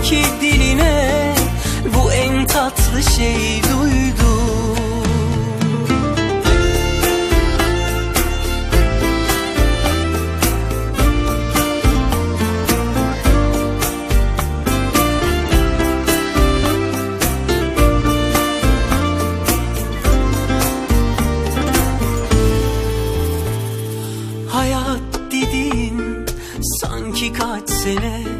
sanki diline Bu en tatlı şey duydum Hayat dediğin sanki kaç sene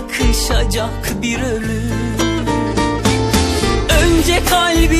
yakışacak bir ömür Önce kalbime